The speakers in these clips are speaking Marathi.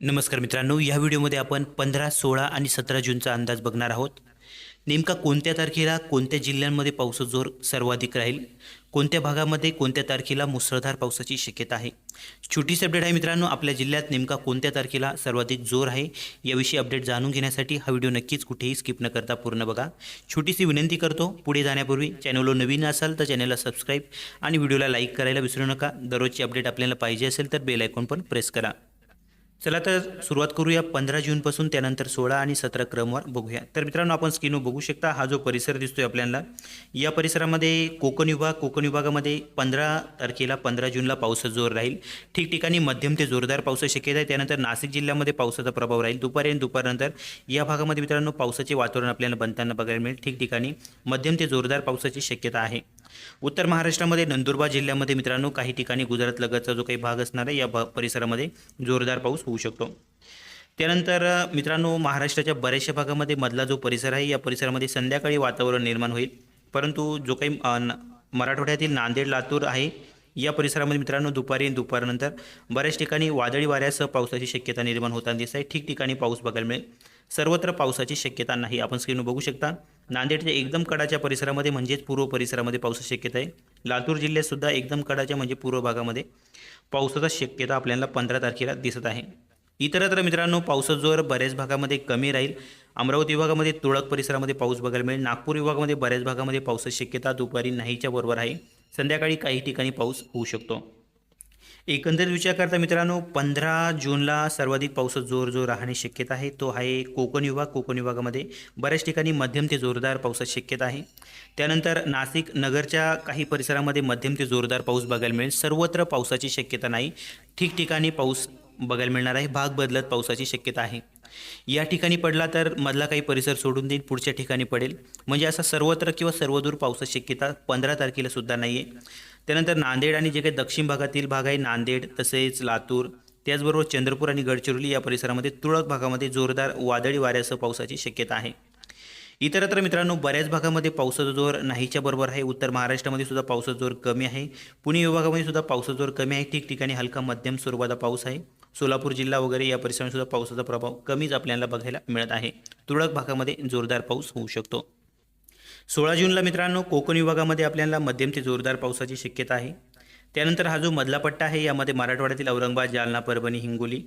नमस्कार मित्रांनो या व्हिडिओमध्ये आपण पंधरा सोळा आणि सतरा जूनचा अंदाज बघणार आहोत. नेमका कोणत्या तारखेला कोणत्या जिल्ह्यांमध्ये पावसाचा जोर सर्वाधिक राहील? कोणत्या भागामध्ये कोणत्या तारखेला मुसळधार पावसाची शक्यता आहे? छोटीशी अपडेट आहे मित्रांनो आपल्या जिल्ह्यात नेमका कोणत्या तारखेला सर्वाधिक जोर आहे? याविषयी अपडेट जाणून घेण्यासाठी हा व्हिडिओ नक्कीच कुठेही स्किप न करता पूर्ण बघा. छोटीशी विनंती करतो पुढे जाण्यापूर्वी चॅनलवर नवीन असाल तर चॅनलला सबस्क्राईब आणि व्हिडिओला लाईक करायला विसरू नका. दररोजची अपडेट आपल्याला पाहिजे असेल तर बेल आयकॉन पण प्रेस करा. चला तर सुरुवात करूया पंधरा जूनपासून त्यानंतर सोळा आणि सतरा क्रमवार बघूया. तर मित्रांनो आपण स्क्रीनवर बघू शकता हा जो परिसर दिसतोय आपल्याला या परिसरामध्ये कोकण विभाग कोकण विभागामध्ये पंधरा तारखेला पंधरा जूनला पावसाचा जोर राहील. ठिकठिकाणी मध्यम ते जोरदार पावसाची शक्यता आहे. त्यानंतर नाशिक जिल्ह्यामध्ये पावसाचा प्रभाव राहील. दुपारी आणि दुपारनंतर या भागामध्ये मित्रांनो पावसाचे वातावरण आपल्याला बनताना बघायला मिळेल. ठिकठिकाणी मध्यम ते जोरदार पावसाची शक्यता आहे. उत्तर महाराष्ट्रामध्ये नंदुरबार जिल्ह्यामध्ये मित्रांनो काही ठिकाणी गुजरातलगतचा जो काही भाग असणार आहे या भा परिसरामध्ये जोरदार पाऊस होऊ शकतो. त्यानंतर मित्रांनो महाराष्ट्राच्या बऱ्याचशा भागामध्ये मधला जो परिसर आहे या परिसरामध्ये संध्याकाळी वातावरण निर्माण होईल. परंतु जो काही न- मराठवाड्यातील नांदेड लातूर आहे या परिसरामध्ये मित्रांनो दुपारी आणि दुपारनंतर बऱ्याच ठिकाणी वादळी वाऱ्यासह पावसाची शक्यता निर्माण होताना दिसत आहे ठिकठिकाणी पाऊस बघायला मिळेल. सर्वत्र पावसाची शक्यता नाही आपण स्क्रीनवर बघू शकता. नांदेडच्या एकदम कडाच्या परिसरामध्ये म्हणजेच पूर्व परिसरामध्ये पावसाची शक्यता आहे. लातूर जिल्ह्यातसुद्धा एकदम कडाच्या म्हणजे पूर्व भागामध्ये पावसाचा शक्यता आपल्याला पंधरा तारखेला दिसत आहे. इतरत्र मित्रांनो पावसाचा जोर बऱ्याच भागामध्ये कमी राहील. अमरावती विभागामध्ये तुळक परिसरामध्ये पाऊस बघायला मिळेल. नागपूर विभागामध्ये बऱ्याच भागामध्ये पावसाची शक्यता दुपारी नाहीच्या बरोबर आहे. संध्याकाळी काही ठिकाणी पाऊस होऊ शकतो. एकंदरीत विचार करता मित्रांनो पंधरा जूनला सर्वाधिक पाऊस जोर जो राहण्याची शक्यता आहे. तो आहे कोकण विभाग. कोकण विभागामध्ये बऱ्याच ठिकाणी मध्यम ते जोरदार पावसाची शक्यता आहे. त्यानंतर नाशिक नगरच्या काही परिसरामध्ये मध्यम ते जोरदार पाऊस बघायला मिळेल. सर्वत्र पावसाची शक्यता नाही. ठिकठिकाणी पाऊस बघायला मिळणार आहे. भाग बदलत पावसाची शक्यता आहे. या ठिकाणी पडला तर मधला काही परिसर सोडून देईल पुढच्या ठिकाणी पडेल. म्हणजे असा सर्वत्र किंवा सर्वदूर पावसाची शक्यता पंधरा तारखेला सुद्धा नाही आहे त्यानंतर नांदेड आणि जे काही दक्षिण भागातील भाग आहे नांदेड तसेच लातूर त्याचबरोबर चंद्रपूर आणि गडचिरोली या परिसरामध्ये तुरळक भागामध्ये जोरदार वादळी वाऱ्यासह पावसाची शक्यता आहे. इतरत्र मित्रांनो बऱ्याच भागामध्ये पावसाचा जोर नाहीच्या बरोबर आहे. उत्तर महाराष्ट्रामध्ये सुद्धा पावसाचा जोर कमी आहे. पुणे विभागामध्ये सुद्धा पावसाचा जोर कमी आहे. ठिकठिकाणी हलका मध्यम स्वरूपाचा पाऊस आहे. सोलापूर जिल्हा वगैरे या परिसरात सुद्धा पावसाचा प्रभाव कमीच आपल्याला बघायला मिळत आहे. तुरळक भागामध्ये जोरदार पाऊस होऊ शकतो. सोळा जूनला मित्रांनो कोकण विभागामध्ये आपल्याला मध्यम ते जोरदार पावसाची शक्यता आहे. त्यानंतर हा जो मधला पट्टा आहे यामध्ये मराठवाड्यातील औरंगाबाद जालना परभणी हिंगोली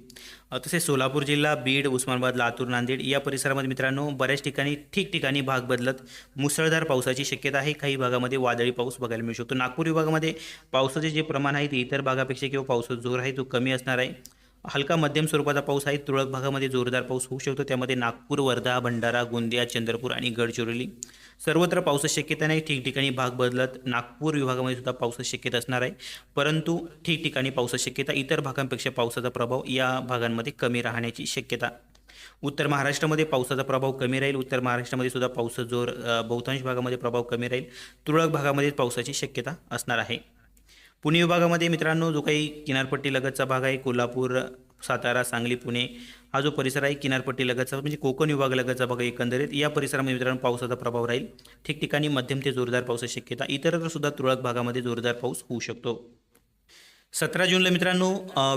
तसेच सोलापूर जिल्हा बीड उस्मानाबाद लातूर नांदेड या परिसरामध्ये मित्रांनो बऱ्याच ठिकाणी ठिकठिकाणी भाग बदलत मुसळधार पावसाची शक्यता आहे. काही भागामध्ये वादळी पाऊस बघायला मिळू शकतो. नागपूर विभागामध्ये पावसाचे जे प्रमाण आहे ते इतर भागापेक्षा किंवा पावसाचा जोर आहे तो कमी असणार आहे. हलका मध्यम स्वरूपाचा पाऊस आहे. तुरळक भागामध्ये जोरदार पाऊस होऊ शकतो. त्यामध्ये नागपूर वर्धा भंडारा गोंदिया चंद्रपूर आणि गडचिरोली. सर्वत्र पावसाची शक्यता नाही. ठिकठिकाणी भाग बदलत नागपूर विभागामध्ये सुद्धा पावसाची शक्यता असणार आहे. परंतु ठिकठिकाणी पावसाची शक्यता इतर भागांपेक्षा पावसाचा प्रभाव या भागांमध्ये कमी राहण्याची शक्यता. उत्तर महाराष्ट्रामध्ये पावसाचा प्रभाव कमी राहील. उत्तर महाराष्ट्रामध्ये सुद्धा पावसाचा जोर बहुतांश भागामध्ये प्रभाव कमी राहील. तुरळक भागामध्ये पावसाची शक्यता असणार आहे. पुणे विभागामध्ये मित्रांनो जो काही किनारपट्टीलगतचा भाग आहे कोल्हापूर सातारा सांगली पुणे हा जो परिसर आहे किनारपट्टी लगतचा म्हणजे कोकण विभागालगतचा भाग आहे एकंदरीत. या परिसरामध्ये मित्रांनो पावसाचा प्रभाव राहील. ठिकठिकाणी मध्यम ते जोरदार पावसाची शक्यता इतरत्र सुद्धा तुरळक भागामध्ये जोरदार पाऊस होऊ शकतो. सतरा जूनला मित्रांनो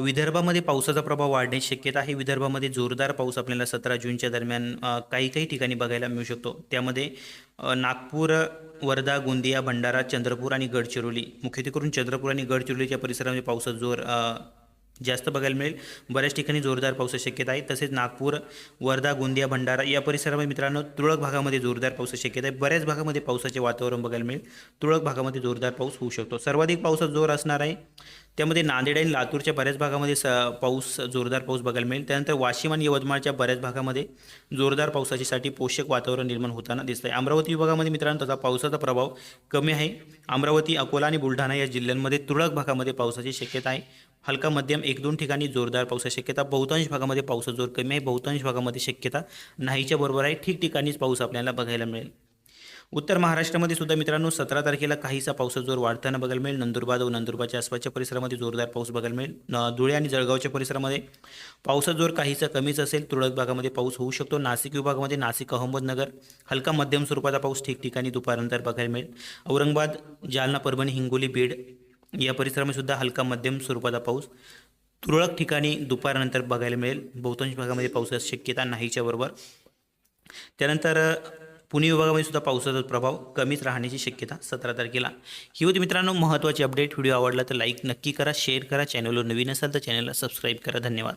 विदर्भामध्ये पावसाचा प्रभाव वाढण्याची शक्यता आहे. विदर्भामध्ये जोरदार पाऊस आपल्याला सतरा जूनच्या दरम्यान काही काही ठिकाणी बघायला मिळू शकतो. त्यामध्ये नागपूर वर्धा गोंदिया भंडारा चंद्रपूर आणि गडचिरोली. मुख्यत्वे करून चंद्रपूर आणि गडचिरोलीच्या परिसरामध्ये पावसाचा जोर जास्त बघायला मिळेल. बऱ्याच ठिकाणी जोरदार पावसाची शक्यता आहे. तसेच नागपूर वर्धा गोंदिया भंडारा या परिसरामध्ये मित्रांनो तुरळक भागामध्ये जोरदार पावसाची शक्यता आहे. बऱ्याच भागामध्ये पावसाचे वातावरण बघायला मिळेल. तुरळक भागामध्ये जोरदार पाऊस होऊ शकतो. सर्वाधिक पावसाचा जोर असणार आहे त्यामध्ये नांदेड आणि लातूरच्या बऱ्याच भागामध्ये स पाऊस जोरदार पाऊस बघायला मिळेल. त्यानंतर वाशिम आणि यवतमाळच्या बऱ्याच भागामध्ये जोरदार पावसाच्यासाठी पोषक वातावरण निर्माण होताना दिसत आहे अमरावती विभागामध्ये मित्रांनो तसा पावसाचा प्रभाव कमी आहे. अमरावती अकोला आणि बुलढाणा या जिल्ह्यांमध्ये तुरळक भागामध्ये पावसाची शक्यता आहे. हलका मध्यम एक दोन ठिकाणी जोरदार पावसाची शक्यता. बहुतांश भागामध्ये पावसाचा जोर कमी आहे. बहुतांश भागामध्ये शक्यता नाहीच्या बरोबर आहे. ठिकठिकाणीच पाऊस आपल्याला बघायला मिळेल. उत्तर महाराष्ट्रामध्ये सुद्धा मित्रांनो सतरा तारखेला काहीसा पावसाचा जोर वाढताना बघायला मिळेल. नंदुरबार व नंदुरबारच्या आसपासच्या परिसरामध्ये जोरदार पाऊस बघायला मिळेल. धुळे आणि जळगावच्या परिसरामध्ये पावसाचा जोर काहीसा कमीच असेल. तुरळक भागामध्ये पाऊस होऊ शकतो. नाशिक विभागामध्ये नाशिक अहमदनगर हलका मध्यम स्वरूपाचा पाऊस ठिकठिकाणी दुपारनंतर बघायला मिळेल. औरंगाबाद जालना परभणी हिंगोली बीड या परिसरामध्ये सुद्धा हलका मध्यम स्वरूपाचा पाऊस तुरळक ठिकाणी दुपारनंतर बघायला मिळेल. बहुतांश भागामध्ये पावसाची शक्यता नाहीच्या बरोबर त्यानंतर पुणे विभागामध्ये सुद्धा पावसाचा प्रभाव कमीच राहण्याची शक्यता सतरा तारखेला ही होती मित्रांनो महत्त्वाची अपडेट व्हिडिओ आवडला तर लाईक नक्की करा शेअर करा. चॅनलवर नवीन असाल तर चॅनलला सबस्क्राईब करा. धन्यवाद.